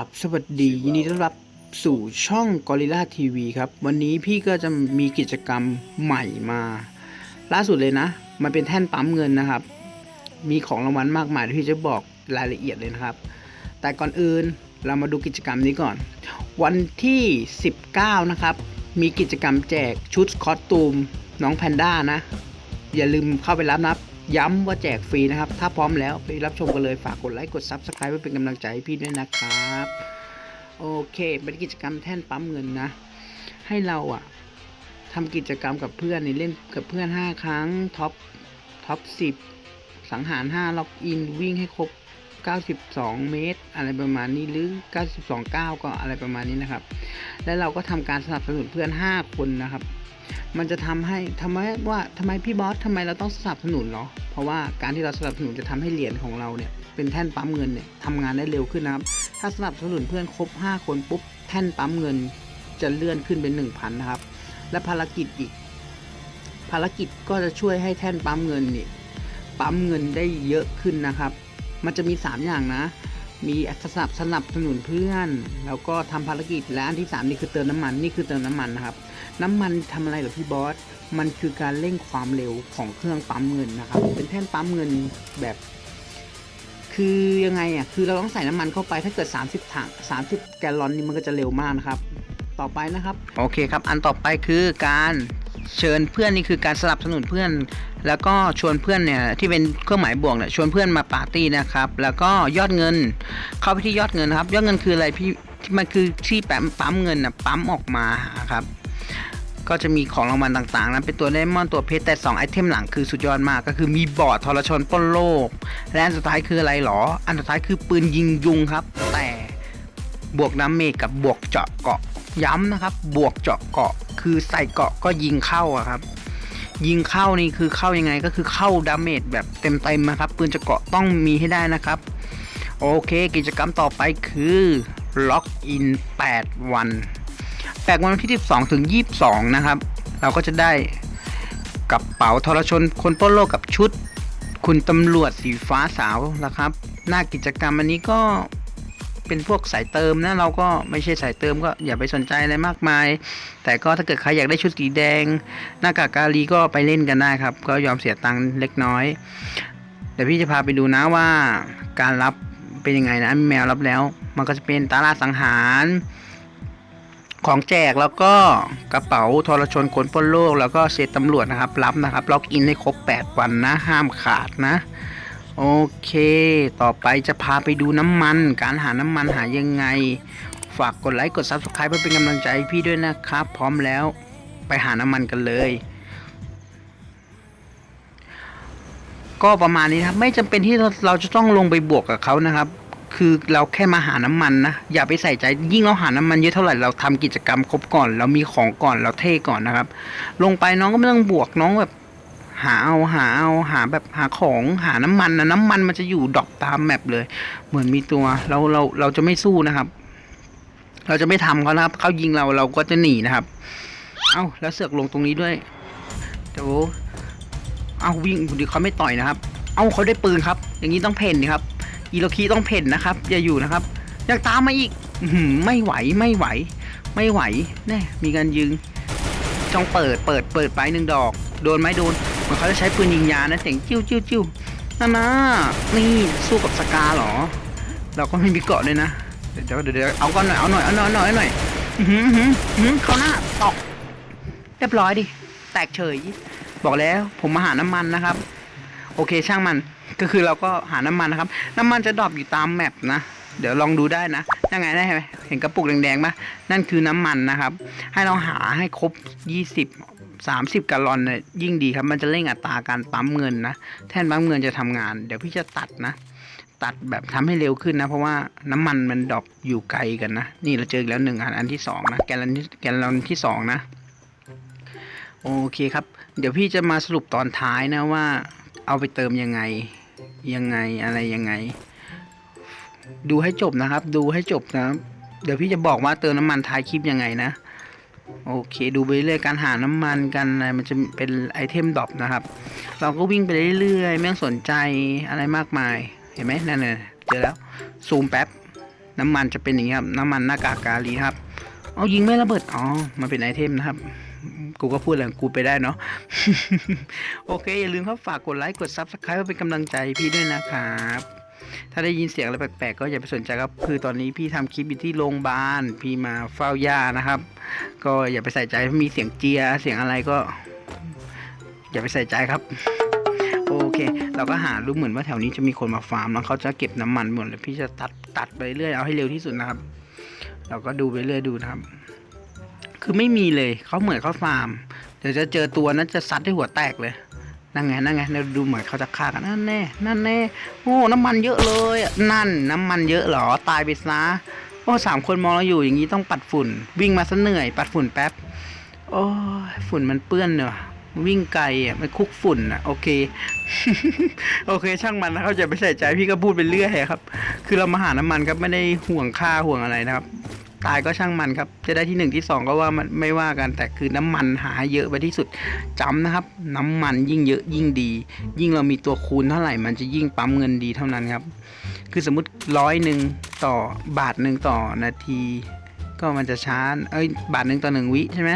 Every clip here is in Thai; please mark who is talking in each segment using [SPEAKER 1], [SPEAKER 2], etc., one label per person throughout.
[SPEAKER 1] รา
[SPEAKER 2] บสวัสดียินดีต้อนรับสู่ช่อง Gorilla TV ครับ วันนี้พี่ก็จะมีกิจกรรมใหม่มา ล่าสุดเลยนะ มันเป็นแท่นปั๊มเงินนะครับ มีของรางวัลมากมายที่พี่จะบอกรายละเอียดเลยนะครับ แต่ก่อนอื่นเรามาดูกิจกรรมนี้ก่อน วันที่ 19 นะครับ มีกิจกรรมแจกชุดคอสตูมน้องแพนด้านะ อย่าลืมเข้าไปรับนะ ย้ำว่าแจกฟรีนะครับ ถ้าพร้อมแล้วไปรับชมกันเลยฝากกดไลค์กดซับสไคร b e ไว้เป็นกำลังใจให้พี่ด้วยนะครับ โอเค เป็นกิจกรรมแท่นปั๊มเงินนะ ให้เราอะทำกิจกรรมกับเพื่อนในเล่นกับเพื่อน 5 ครั้งท็อปท็อปสิบสังหาร 5 ล็อกอินวิ่งให้ครบ 92 เมตร อะไรประมาณนี้หรือ 92 9 ก็อะไรประมาณนี้นะครับ แล้วเราก็ทำการสนับสนุนเพื่อน 5 คนนะครับ มันจะทำให้ทำไมว่าทำไมพี่บอสทำไมเราต้องสนับสนุนเหรอเพราะว่าการที่เราสนับสนุนจะทำให้เหรียญของเราเนี่ยเป็นแท่นปั๊มเงินเนี่ยทำงานได้เร็วขึ้นนะครับ ถ้าสนับสนุนเพื่อนครบ 5 คนปุ๊บแท่นปั๊มเงินจะเลื่อนขึ้นเป็น1,000นะครับ และภารกิจอีก ภารกิจก็จะช่วยให้แท่นปั๊มเงินนี่ปั๊มเงินได้เยอะขึ้นนะครับ มันจะมี 3 อย่างนะ มีสนับสนับสนุนเพื่อน แล้วก็ทำภารกิจและอันที่ 3 นี่คือเติมน้ำมันนี่คือเติมน้ำมันนะครับ น้ำมันทำอะไรเหรอพี่บอส มันคือการเร่งความเร็วของเครื่องปั๊มเงินนะครับ เป็นแท่นปั๊มเงินแบบ คือยังไงอะคือเราต้องใส่น้ำมันเข้าไปถ้าเกิด 30ถัง30 แกลลอนนี่มันก็จะเร็วมากนะครับ ต่อไปนะครับ โอเคครับ อันต่อไปคือการเชิญเพื่อนนี่คือการสนับสนุนเพื่อน แล้วก็ชวนเพื่อนเนี่ยที่เป็นเครื่องหมายบวกเนี่ยชวนเพื่อนมาปาร์ตี้นะครับ แล้วก็ยอดเงิน เข้าไปที่ยอดเงินนะครับ ยอดเงินคืออะไรพี่ที่มันคือที่แปมปั๊มเงินนะปั๊มออกมาครับก็จะมีของรางวัลต่างๆนะเป็นตัวไดมอนด์ตัวเพชรแต่ 2 ไอเทมหลังคือสุดยอดมากก็คือมีบอร์ดทรชนป้นโลก และอันสุดท้ายคืออะไรหรอ อันสุดท้ายคือปืนยิงยุงครับ แต่บวกน้ำเมจกับบวกเจาะเกาะ ย้ำนะครับ บวกเจาะเกาะ คือใส่เกาะก็ยิงเข้าครับ ยิงเข้านี่คือเข้ายังไงก็คือเข้าดาเมจแบบเต็มๆนะครับปืนจะเกาะต้องมีให้ได้นะครับ โอเคกิจกรรมต่อไปคือล็อกอิน 8 วัน8วันที่ 12 ถึง 22 นะครับ เราก็จะได้กระเป๋าทรชนคนป้นโลกกับชุด คุณตำรวจสีฟ้าสาวนะครับ หน้ากิจกรรมอันนี้ก็ เป็นพวกสายเติมนะเราก็ไม่ใช่สายเติมก็อย่าไปสนใจอะไรมากมาย แต่ก็ถ้าเกิดใครอยากได้ชุดสีแดง หน้ากากกาลีก็ไปเล่นกันได้ครับ ก็ยอมเสียตังค์เล็กน้อยเดี๋ยวพี่จะพาไปดูนะว่าการรับเป็นยังไงนะแมวรับแล้ว มันก็จะเป็นตาราสังหารของแจกแล้วก็กระเป๋าทรชนคนป้นโลก แล้วก็เซตตำรวจนะครับ รับนะครับ ล็อกอินให้ครบ 8 วันนะ ห้ามขาดนะ โอเค ต่อไปจะพาไปดูน้ำมัน การหาน้ำมันหายังไง ฝากกดไลค์กด Subscribe เพื่อเป็นกำลังใจพี่ด้วยนะครับ พร้อมแล้วไปหาน้ำมันกันเลย ก็ประมาณนี้ครับ ไม่จำเป็นที่เราจะต้องลงไปบวกกับเขานะครับ คือเราแค่มาหาน้ำมันนะ อย่าไปใส่ใจ ยิ่งเราหาน้ำมันเยอะเท่าไหร่ เราทำกิจกรรมครบก่อน เรามีของก่อน เราเท่ก่อนนะครับ ลงไปน้องก็ไม่ต้องบวกน้องแบบ หาเอาหาเอาหาแบบหาของหาน้ำมันนะน้ำมันมันจะอยู่ดรอปตามแมปเลย เหมือนมีตัวเราเราเราจะไม่สู้นะครับ เราจะไม่ทำเขานะครับเขายิงเราเราก็จะหนีนะครับ เอ้าแล้วเสือกลงตรงนี้ด้วยเดี๋ยวเอาวิ่งดีเขาไม่ต่อยนะครับ เอ้าเขาได้ปืนครับ อย่างนี้ต้องเพ่นดิครับอีโลคีต้องเพ่นนะครับ อย่าอยู่นะครับอยากตามมาอีกอืไม่ไหวไม่ไหว ไม่ไหวแน่มีการยิงจ้องเปิดเปิดเปิดไปหนึ่งดอก โดนไหมโดน มือนเขาจะใช้ปืนยิงยานะเสียงจิ้วจิ้วจิ้วนั่นนะนี่สู้กับสกาเหรอ เราก็ไม่มีเกาะเลยนะ เดี๋ยวเดี๋ยวเดี๋ยวเอาก่อนหน่อยเอาหน่อยเอาหน่อยเอาหน่อยเอาหน่อยอื้อหืออื้อหืออื้อหือเข้าหน้าตอกเรียบร้อยดิแตกเฉย บอกแล้วผมมาหาน้ำมันนะครับ โอเคช่างมันก็คือเราก็หาน้ำมันนะครับ น้ำมันจะดรอปอยู่ตามแมปนะเดี๋ยวลองดูได้นะยังไงได้ไหมเห็นกระปุกแดงๆปะนั่นคือน้ำมันนะครับ ให้เราหาให้ครบ 20 30กะลอนเนี่ยยิ่งดีครับ มันจะเร่งอัตราการปั๊มเงินนะ แท่นปั๊มเงินจะทำงาน เดี๋ยวพี่จะตัดนะ ตัดแบบทำให้เร็วขึ้นนะ เพราะว่าน้ำมันมันดรอปอยู่ไกลกันนะ นี่เราเจออีกแล้วหนึ่งอันอันที่สองนะ แกลลอนแกลลอนที่สองนะ โอเคครับ เดี๋ยวพี่จะมาสรุปตอนท้ายนะว่า เอาไปเติมยังไง ยังไงอะไรยังไง ดูให้จบนะครับ ดูให้จบนะครับเดี๋ยวพี่จะบอกว่าเติมน้ำมันท้ายคลิปยังไงนะ โอเคดูไปเรื่อยการหาน้ำมันกันอะไรมันจะเป็นไอเทมดรอปนะครับ เราก็วิ่งไปเรื่อยๆไม่ต้องสนใจอะไรมากมายเห็นไหมนั่นน่ะเจอแล้วซูมแป๊บน้ำมันจะเป็นอย่างนี้ครับน้ำมันหน้ากากกาลีครับเอายิงไม่ระเบิดอ๋อมันเป็นไอเทมนะครับกูก็พูดแหละกูไปได้เนาะโอเค อย่าลืมครับฝากกดไลค์กด Subscribe เพื่อเป็นกำลังใจพี่ด้วยนะครับ ถ้าได้ยินเสียงอะไรแปลกๆก็อย่าไปสนใจครับ คือตอนนี้พี่ทำคลิปอยู่ที่โรงพยาบาลพี่มาเฝ้าย่านะครับ ก็อย่าไปใส่ใจถ้ามีเสียงเจียเสียงอะไรก็ อย่าไปใส่ใจครับโอเค เราก็หารู้เหมือนว่าแถวนี้จะมีคนมาฟาร์มแล้วเขาจะเก็บน้ำมันหมดเลยพี่จะตัดตัดไปเรื่อยเอาให้เร็วที่สุดนะครับ เราก็ดูไปเรื่อยดูนะครับ คือไม่มีเลยเขาเหมือนเขาฟาร์มเดี๋ยวจะเจอตัวนั้นจะซัดให้หัวแตกเลย นั่นไงนั่นไงเราดูเหมือนเขาจะฆ่ากันนั่นแน่นั่นแน่โอ้น้ำมันเยอะเลย นั่นน้ำมันเยอะหรอตายไปซะโอ้สามคนมองเราอยู่อย่างนี้ต้องปัดฝุ่น วิ่งมาซะเหนื่อย ปัดฝุ่นแป๊บโอ้ฝุ่นมันเปื้อนเนอะวิ่งไกลอะมันคุกฝุ่นอะ โอเค โอเค ช่างมันนะเขาจะไปใส่ใจพี่ก็พูดไปเรื่อยครับ คือเรามาหาน้ำมันครับไม่ได้ห่วงค่าห่วงอะไรนะครับ ตายก็ช่างมันครับ จะได้ที่หนึ่งที่สองก็ว่ามันไม่ว่ากันแต่คือน้ำมันหาเยอะไปที่สุดจำนะครับ น้ำมันยิ่งเยอะยิ่งดี ยิ่งเรามีตัวคูณเท่าไหร่มันจะยิ่งปั๊มเงินดีเท่านั้นครับ คือสมมติร้อยหนึ่งต่อบาทหนึ่งต่อนาที ก็มันจะช้าเอ้ยบาทหนึ่งต่อหนึ่งวิใช่ไหม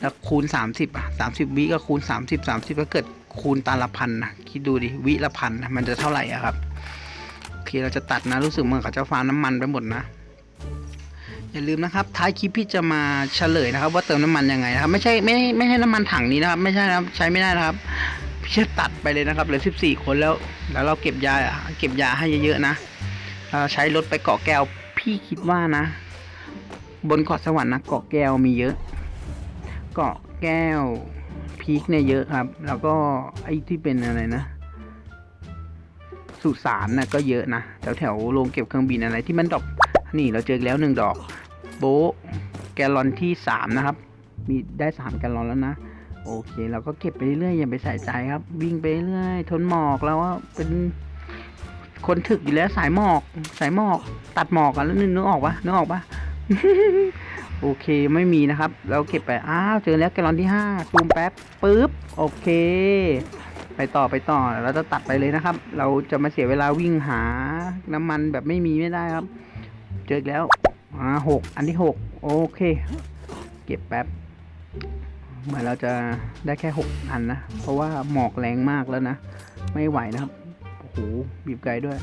[SPEAKER 2] แล้วคูณ 30อะ30 วิก็คูณ 30 30 ก็เกิดคูณตาละพันนะคิดดูดิวิละพันนะมันจะเท่าไหร่อะครับโอเคเราจะตัดนะรู้สึกเหมือนเขาจะฟาร์มน้ำมันไปหมดนะ อย่าลืมนะครับ ท้ายคลิปพี่จะมาเฉลยนะครับ ว่าเติมน้ำมันยังไงนะครับ ไม่ใช่ไม่ไม่ใช่น้ำมันถังนี้นะครับ ไม่ใช่นะครับใช้ไม่ได้นะครับพี่จะตัดไปเลยนะครับเหลือ14 คนแล้วแล้วเราเก็บยาเก็บยาให้เยอะๆนะเราใช้รถไปเกาะแก้วพี่คิดว่านะ บนเกาะสวรรค์นะเกาะแก้วมีเยอะ เกาะแก้วพีคเนี่ยเยอะครับ แล้วก็ไอ้ที่เป็นอะไรนะสุสานนะก็เยอะนะแถวแถวๆโรงเก็บเครื่องบินอะไรที่มันดอกนี่เราเจอแล้วหนึ่งดอก โบแกลลอนที่สามนะครับ มีได้สามแกลลอนแล้วนะ โอเค เราก็เก็บไปเรื่อยๆอย่าไปใส่ใจครับ วิ่งไปเรื่อยทนหมอกแล้วว่าเป็นคนถึกอยู่แล้วสายหมอก สายหมอก ตัดหมอกกันแล้วนึกนึกออกปะนึกออกปะโอเคไม่มีนะครับ เราเก็บไปอ้าวเจอแล้วแกลลอนที่ห้าซูมแป๊บปึ๊บโอเค ไปต่อไปต่อเราจะตัดไปเลยนะครับ เราจะมาเสียเวลาวิ่งหาน้ำมันแบบไม่มีไม่ได้ครับ เจอแล้ว อ่าหกอันที่หกโอเค เก็บแป๊บ เหมือนเราจะได้แค่หกอันนะ เพราะว่าหมอกแรงมากแล้วนะ ไม่ไหวนะครับ โอ้โห บีบไกลด้วย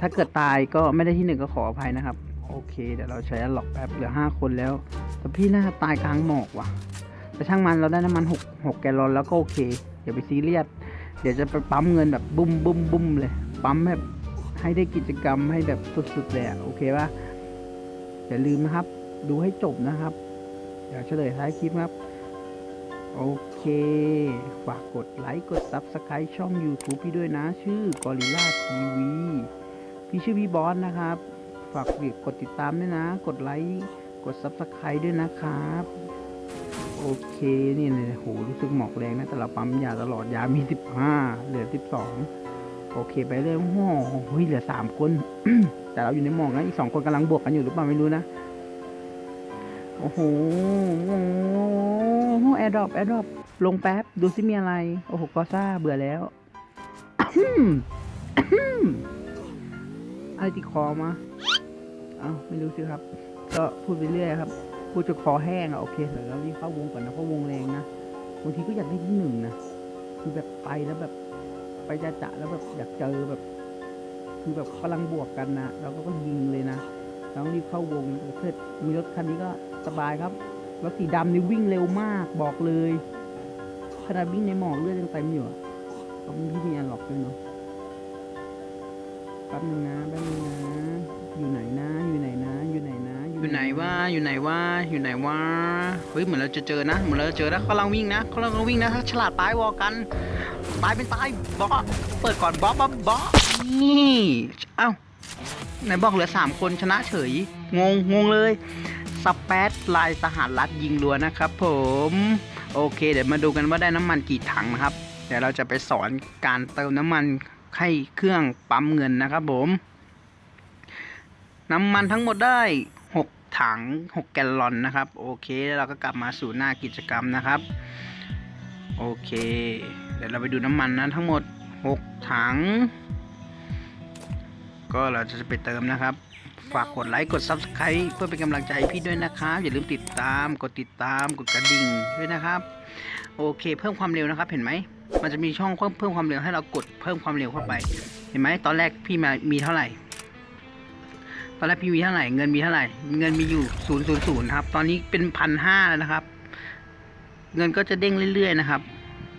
[SPEAKER 2] ถ้าเกิดตายก็ไม่ได้ที่หนึ่งก็ขออภัยนะครับ โอเคเดี๋ยวเราใช้ล็อกแป๊บเหลือห้าคนแล้ว แต่พี่น่าตายกลางหมอกว่ะ แต่ช่างมันเราได้น้ำมันหกหกแกลลอนแล้วก็โอเค อย่าไปซีเรียส เดี๋ยวจะไปปั๊มเงินแบบบุ้มบุ้มบุ้มเลย ปั๊มแบบให้ได้กิจกรรมให้แบบสุดๆเลยโอเคปะ อย่าลืมนะครับ ดูให้จบนะครับ เดี๋ยวเฉลยท้ายคลิปครับ โอเค ฝากกดไลค์ กด Subscribe ช่อง YouTube พี่ด้วยนะ ชื่อ Gorilla TV พี่ชื่อพี่บอสนะครับ ฝากกดติดตามด้วยนะ กดไลค์กด Subscribe ด้วยนะครับ โอเคนี่เนี่ยโหรู้สึกหมอกแรงนะแต่เราปั๊มยาตลอดยามี 15 เหลือ 12 โอเคไปเรื่อยโอ้โหเฮ้ยเหลือ3คน แต่เราอยู่ในหมอกนะอีก2คนกำลังบวกกันอยู่หรือเปล่าไม่รู้นะ โอ้โหโอ้โหแอร์ดรอปแอร์ดรอปลงแป๊บ ดูซิมีอะไร โอ้โหกอซ่าเบื่อแล้วอะไรติดคอมา เอ้าไม่รู้สิครับ ก็พูดไปเรื่อยครับ พูดจนคอแห้งอะโอเคเดี๋ยวเรารีบเข้าวงก่อนนะเพราะวงแรงนะบางทีก็อยากได้ที่หนึ่งนะคือแบบไปแล้วแบบ ไปจะจะแล้วแบบอยากเจอแบบ คือแบบกำลังบวกกันนะเราก็ยิงเลยนะเราต้องรีบเข้าวงเพื่อมีรถคันนี้ก็สบายครับรถสีดำนี่วิ่งเร็วมากบอกเลยขนาดวิ่งในหมอกเลือดยังเต็มอยู่ก็มีพี่มีอันล็อกด้วยเนาะ แป๊บนึงนะแป๊บนึงนะ อยู่ไหนนะ อยู่ไหนนะ อยู่ไหนนะ อยู่ไหนวะอยู่ไหนวะอยู่ไหนวะเฮ้ยเหมือนเราจะเจอนะเหมือนเราจะเจอนะเขากำลังวิ่งนะเขากำลังวิ่งนะฉลาดตายวอกันตายเป็นตายบอเปิดก่อนบอบอสบอนี่เอ้าไหนบอกเหลือสามคนชนะเฉย งงงงเลยสเปซลายสหรัฐยิงรัวนะครับผมโอเค เดี๋ยวมาดูกันว่าได้น้ำมันกี่ถังนะครับ เดี๋ยวเราจะไปสอนการเติมน้ำมัน ให้เครื่องปั๊มเงินนะครับผม น้ำมันทั้งหมดได้หกถัง 6 แกลลอนนะครับ โอเคแล้วเราก็กลับมาสู่หน้ากิจกรรมนะครับ โอเค เดี๋ยวเราไปดูน้ำมันนะทั้งหมด 6 ถัง ก็เราจะไปเติมนะครับฝากกดไลค์กด Subscribe เพื่อเป็นกำลังใจพี่ด้วยนะครับ อย่าลืมติดตาม กดติดตาม กดกระดิ่งด้วยนะครับ โอเคเพิ่มความเร็วนะครับเห็นไหมมันจะมีช่องเพิ่มเพิ่มความเร็วให้เรากดเพิ่มความเร็วเข้าไป เห็นไหมตอนแรกพี่มามีเท่าไหร่ ตอนแรกพี่มีเท่าไหร่เงินมีเท่าไหร่ เงินมีอยู่ศูนย์ศูนย์ศูนย์ครับตอนนี้เป็นพันห้าแล้วนะครับ เงินก็จะเด้งเรื่อยๆนะครับ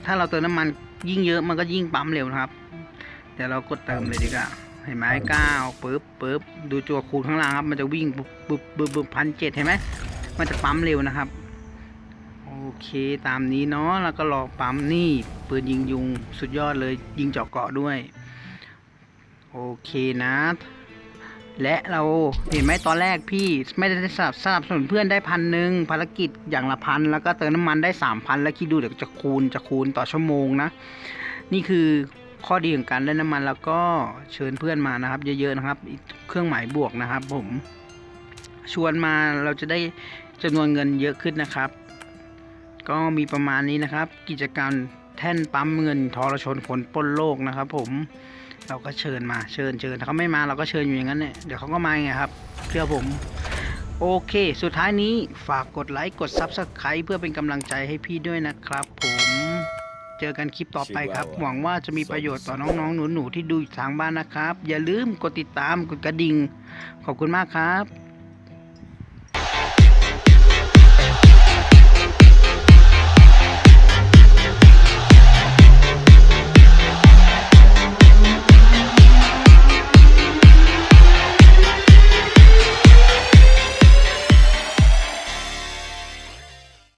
[SPEAKER 2] ถ้าเราเติมน้ำมันยิ่งเยอะมันก็ยิ่งปั๊มเร็วนะครับเดี๋ยวเรากดเติมเลยดีกว่าเห็นไหมเก้าปึ๊บปึ๊บดูตัวคูณข้างล่างครับ มันจะวิ่งปึ๊บปึ๊บปึ๊บปึ๊บพันเจ็ดเห็นไหมมันจะปั๊มเร็วนะครับ เคตามนี้เนาะแล้วก็รอปั๊มนี่ปืนยิงยุงสุดยอดเลยยิงเจาะเกาะด้วยโอเคนะ และเราเห็นไหมตอนแรกพี่ไม่ได้สนับสนับสนุนเพื่อนได้พันหนึ่งภารกิจอย่างละพันแล้วก็เติมน้ำมันได้สามพันแล้วคิดดูเดี๋ยวจะคูณจะคูณต่อชั่วโมงนะ นี่คือข้อดีของการเล่นน้ำมันแล้วก็เชิญเพื่อนมานะครับ เยอะๆนะครับ เครื่องหมายบวกนะครับ ผม ชวนมาเราจะได้จำนวนเงินเยอะขึ้นนะครับ ก็มีประมาณนี้นะครับ กิจกรรมแท่นปั๊มเงินทรชนคนปล้นโลกนะครับ ผมเราก็เชิญมาเชิญเชิญถ้าเขาไม่มาเราก็เชิญอยู่อย่างนั้นเนี่ยเดี๋ยวเขาก็มาไงครับเชื่อผม โอเค สุดท้ายนี้ฝากกดไลค์กด Subscribe เพื่อเป็นกำลังใจให้พี่ด้วยนะครับ ผมเจอกันคลิปต่อไปครับ หวังว่าจะมีประโยชน์ต่อน้องๆหนูๆที่ดูอยู่ทางบ้านนะครับ อย่าลืมกดติดตามกดกระดิ่ง ขอบคุณมากครับ